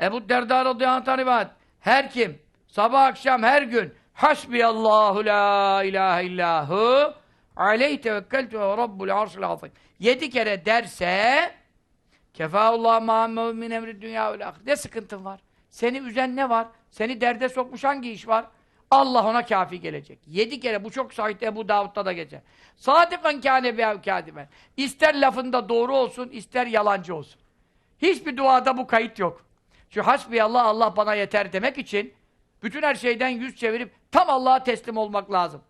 Ebu Derda radıyallahu anh rivayet. Her kim sabah akşam her gün Hasbiyallahu la ilahe illahu aleyhi tevekkeltu ve rabbul arşil azim. Yedi kere derse Kefaullah ma'amev min emri dünya vel ahir. Ne sıkıntın var? Seni üzen ne var? Seni derde sokmuş hangi iş var? Allah ona kafi gelecek. Yedi kere bu çok sahih Ebu Davud'da da geçer. Sadıkan kâne bi'ev kâdiben. İster lafında doğru olsun, ister yalancı olsun. Hiçbir duada bu kayıt yok. Şu hasbiyallah Allah bana yeter demek için bütün her şeyden yüz çevirip tam Allah'a teslim olmak lazım.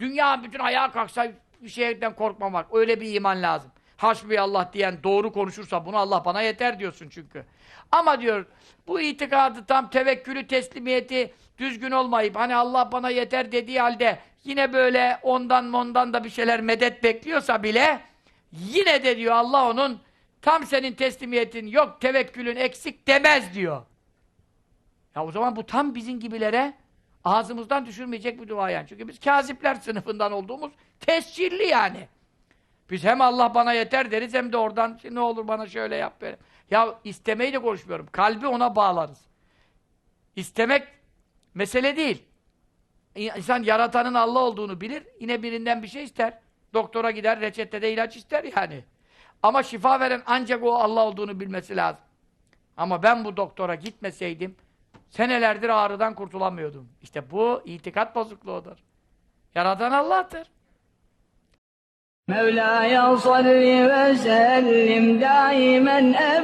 Dünya bütün ayağa kalksa bir şeyden korkmamak. Öyle bir iman lazım. Hasbiyallah diyen doğru konuşursa bunu Allah bana yeter diyorsun çünkü. Ama diyor bu itikadı tam tevekkülü teslimiyeti düzgün olmayıp hani Allah bana yeter dediği halde yine böyle ondan ondan da bir şeyler medet bekliyorsa bile yine de diyor Allah onun tam senin teslimiyetin yok tevekkülün eksik demez diyor. Ya o zaman bu tam bizim gibilere ağzımızdan düşürmeyecek bir dua yani. Çünkü biz kazipler sınıfından olduğumuz tescilli yani. Biz hem Allah bana yeter deriz hem de oradan "Şey, ne olur bana şöyle yap böyle. Ya istemeyi de konuşmuyorum. Kalbi ona bağlarız. İstemek mesele değil. İnsan yaratanın Allah olduğunu bilir. Yine birinden bir şey ister. Doktora gider, reçetede ilaç ister yani. Ama şifa veren ancak o Allah olduğunu bilmesi lazım. Ama ben bu doktora gitmeseydim senelerdir ağrıdan kurtulamıyordum. İşte bu itikat bozukluğudur. Yaradan Allah'tır. Mevla'ya salli ve sellim daimen ebed.